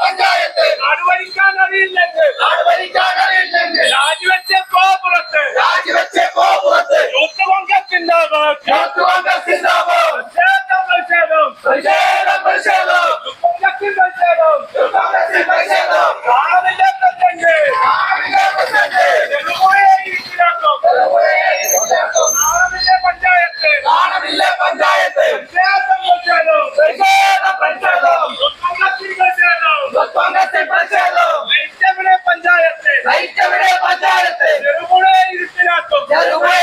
Panchayat നാടില്ല panchayat Yeah. the.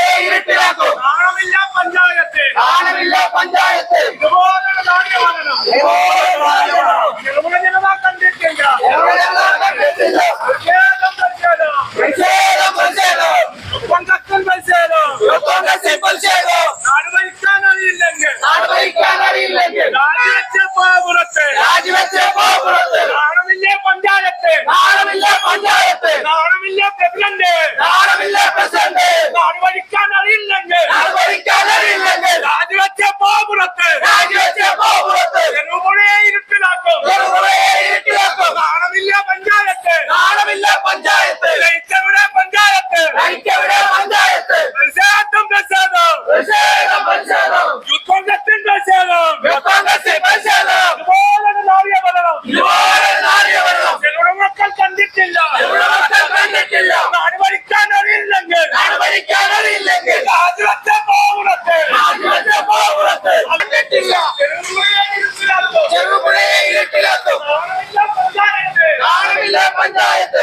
Panchayat.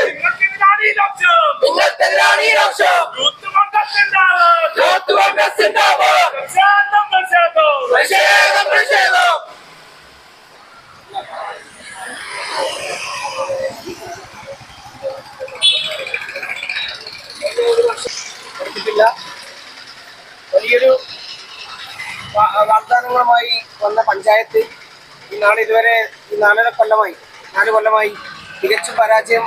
നിങ്ങൾക്കെതിരാണ് ഈ ലക്ഷ്യം. വലിയൊരു വാഗ്ദാനങ്ങളുമായി വന്ന പഞ്ചായത്ത് നാട് ഇതുവരെ ഈ നാലര കൊല്ലമായി നാല് കൊല്ലമായി തികച്ചും പരാജയം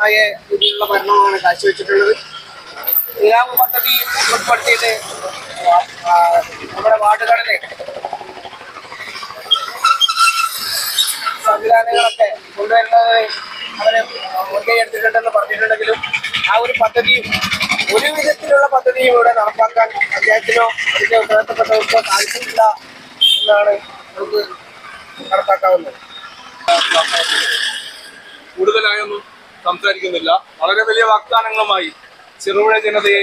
ആയ രീതിയിലുള്ള ഭരണമാണ് കാഴ്ചവെച്ചിട്ടുള്ളത്. നിലാവ് പദ്ധതി ഉൾപ്പെടുത്തിയിട്ട് ആ, നമ്മുടെ വാർഡുകളിലെ സംവിധാനങ്ങളൊക്കെ കൊണ്ടുവരുന്നത് അവരെ മുൻകൈ എടുത്തിട്ടുണ്ടെന്ന് പറഞ്ഞിട്ടുണ്ടെങ്കിലും ആ ഒരു പദ്ധതിയും ഒരു വിധത്തിലുള്ള പദ്ധതിയും ഇവിടെ നടപ്പാക്കാൻ അദ്ദേഹത്തിനോ അതിന്റെ ഉത്തരവാദിത്തപ്പെട്ടവർക്കോ സാധിച്ചിട്ടില്ല എന്നാണ് നമുക്ക് നടപ്പാക്കാവുന്നത്. കൂടുതലായൊന്നും സംസാരിക്കുന്നില്ല. വളരെ വലിയ വാഗ്ദാനങ്ങളുമായി ചെറുപുഴ ജനതയെ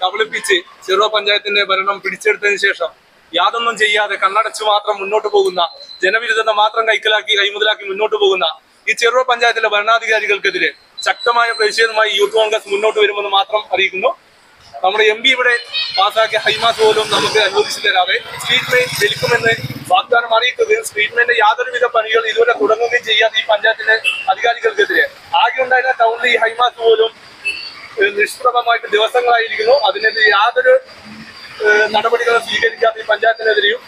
കബളിപ്പിച്ച് ചെറുപുഴ പഞ്ചായത്തിന്റെ ഭരണം പിടിച്ചെടുത്തതിന് ശേഷം യാതൊന്നും ചെയ്യാതെ കണ്ണടച്ചു മാത്രം മുന്നോട്ട് പോകുന്ന ജനവിരുദ്ധത മാത്രം കൈക്കലാക്കി കൈമുതലാക്കി മുന്നോട്ട് പോകുന്ന ഈ ചെറുപുഴ പഞ്ചായത്തിലെ ഭരണാധികാരികൾക്കെതിരെ ശക്തമായ പ്രതിഷേധമായി യൂത്ത് കോൺഗ്രസ് മുന്നോട്ട് വരുമെന്ന് മാത്രം അറിയിക്കുന്നു. നമ്മുടെ എം പി ഇവിടെ പാസാക്കിയ ഹൈമാസ് പോലും നമുക്ക് അനുവദിച്ചു തരാതെ സ്ട്രീറ്റ് മെയിൻ വിൽക്കുമെന്ന് വാഗ്ദാനം അറിയിക്കുകയും സ്ട്രീറ്റ് മെയിന്റെ യാതൊരുവിധ പണികൾ ഇതുവരെ തുടങ്ങുകയും ചെയ്യാതെ ഈ പഞ്ചായത്തിലെ അധികാരികൾക്കെതിരെ. ആകെ ഉണ്ടായിരുന്ന ടൗണിൽ ഈ ഹൈമാസ് പോലും നിഷ്പ്രഭമായിട്ട് ദിവസങ്ങളായിരിക്കുന്നു. അതിനെതിരെ യാതൊരു നടപടികളും സ്വീകരിക്കാത്ത ഈ പഞ്ചായത്തിനെതിരെയും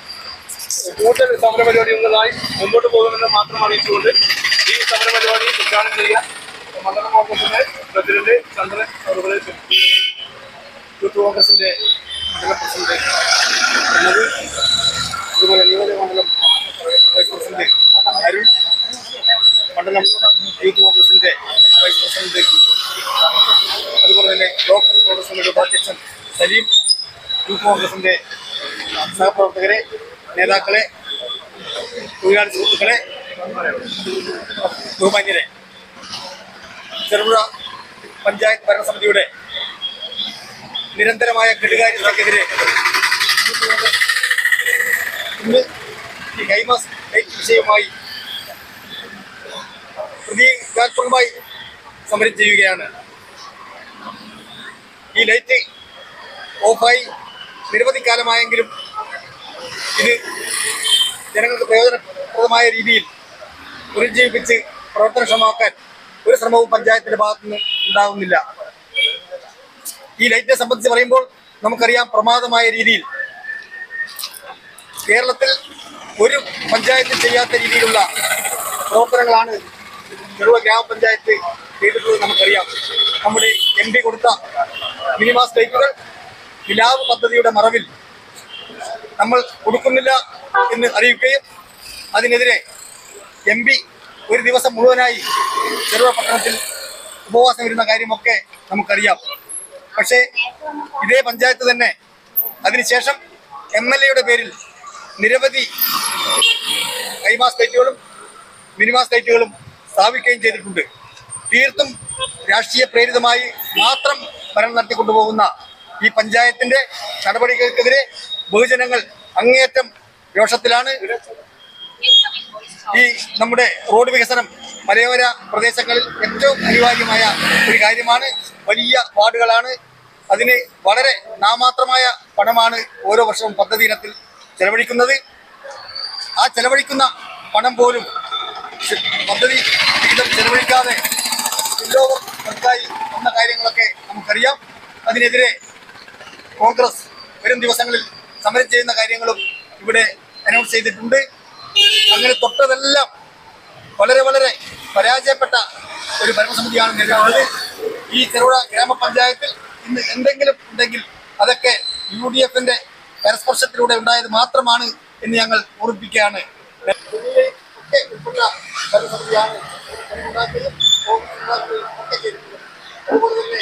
കൂടുതൽ സമരപരിപാടികളുമായി മുമ്പോട്ട് പോകുമെന്ന് മാത്രം അറിയിച്ചുകൊണ്ട് ഈ സമരപരിപാടി ഉദ്ഘാടനം ചെയ്യാൻ മണ്ഡലം കോൺഗ്രസിന്റെ പ്രസിഡന്റ് ചന്ദ്രൻ അവരുടെ യൂത്ത് കോൺഗ്രസിന്റെ മണ്ഡലം പ്രസിഡന്റ് അതുപോലെ നിയോജക മണ്ഡലം വൈസ് പ്രസിഡന്റ് അരുൺ മണ്ഡലം യൂത്ത് കോൺഗ്രസിന്റെ വൈസ് പ്രസിഡന്റ് അതുപോലെ തന്നെ ലോക്കൽ കോൺഗ്രസിന്റെ ഉപാധ്യക്ഷൻ സലീം യൂത്ത് കോൺഗ്രസിന്റെ സഹപ്രവർത്തകരെ നേതാക്കളെ തൊഴിലാളി സുഹൃത്തുക്കളെ ബഹുമാന്യരെ. ചെറുപുഴ പഞ്ചായത്ത് ഭരണസമിതിയുടെ നിരന്തരമായ കെടുകാര്യതയ്ക്കെതിരെ ഇന്ന് ഈ കൈമാസ് വിഷയവുമായി പ്രതീകാത്മകമായി സമരം ചെയ്യുകയാണ്. ഈ ലൈറ്റ് ഓഫായി നിരവധി കാലമായെങ്കിലും ഇത് ജനങ്ങൾക്ക് പ്രയോജനപ്രദമായ രീതിയിൽ പുനരുജ്ജീവിപ്പിച്ച് പ്രവർത്തനക്ഷമമാക്കാൻ ഒരു ശ്രമവും പഞ്ചായത്തിന്റെ ഭാഗത്തുനിന്ന് ഉണ്ടാകുന്നില്ല ഈ ലൈറ്റിനെ സംബന്ധിച്ച് പറയുമ്പോൾ നമുക്കറിയാം പ്രമാദമായ രീതിയിൽ കേരളത്തിൽ ഒരു പഞ്ചായത്ത് ചെയ്യാത്ത രീതിയിലുള്ള പ്രവർത്തനങ്ങളാണ് ചെറുവ ഗ്രാമപഞ്ചായത്ത് ചെയ്തിട്ടുള്ളത് നമുക്കറിയാം. നമ്മുടെ എം പി കൊടുത്ത മിനിമ സ്ട്രൈക്കുകൾ വിലാവ് പദ്ധതിയുടെ മറവിൽ നമ്മൾ കൊടുക്കുന്നില്ല എന്ന് അറിയിക്കുകയും അതിനെതിരെ എം പി ഒരു ദിവസം മുഴുവനായി ചെറുവ പട്ടണത്തിൽ ഉപവാസം വരുന്ന കാര്യമൊക്കെ നമുക്കറിയാം. പക്ഷേ ഇതേ പഞ്ചായത്ത് തന്നെ അതിനുശേഷം എം എൽ എയുടെ പേരിൽ നിരവധി കൈമാ സ്റ്റേറ്റുകളും മിനിമ സ്റ്റേറ്റുകളും സ്ഥാപിക്കുകയും ചെയ്തിട്ടുണ്ട്. തീർത്തും രാഷ്ട്രീയ പ്രേരിതമായി മാത്രം ഭരണം നടത്തിക്കൊണ്ടുപോകുന്ന ഈ പഞ്ചായത്തിന്റെ നടപടികൾക്കെതിരെ ബഹുജനങ്ങൾ അങ്ങേയറ്റം രോഷത്തിലാണ്. ഈ നമ്മുടെ റോഡ് വികസനം മലയോര പ്രദേശങ്ങളിൽ ഏറ്റവും അനിവാര്യമായ ഒരു കാര്യമാണ്. വലിയ വാർഡുകളാണ്. അതിന് വളരെ നാമാത്രമായ പണമാണ് ഓരോ വർഷവും പദ്ധതി ഇനത്തിൽ ചെലവഴിക്കുന്നത്. ആ ചെലവഴിക്കുന്ന പണം പോലും പദ്ധതി ചെലവഴിക്കാതെ വന്ന കാര്യങ്ങളൊക്കെ നമുക്കറിയാം. അതിനെതിരെ കോൺഗ്രസ് വരും ദിവസങ്ങളിൽ സമരം ചെയ്യുന്ന കാര്യങ്ങളും ഇവിടെ അനൗൺസ് ചെയ്തിട്ടുണ്ട്. അങ്ങനെ തൊട്ടതെല്ലാം വളരെ വളരെ പരാജയപ്പെട്ട ഒരു ഭരണസമിതിയാണ് നിലവിലുള്ളത്. ഈ ചെറുപുഴ ഗ്രാമപഞ്ചായത്തിൽ ഇന്ന് എന്തെങ്കിലും ഉണ്ടെങ്കിൽ അതൊക്കെ യു ഡി എഫിന്റെ പരസ്പർശത്തിലൂടെ ഉണ്ടായത് മാത്രമാണ് എന്ന് ഞങ്ങൾ ഓർമ്മിപ്പിക്കുകയാണ്. ഭരണസമിതിയാണ് ¿Cómo se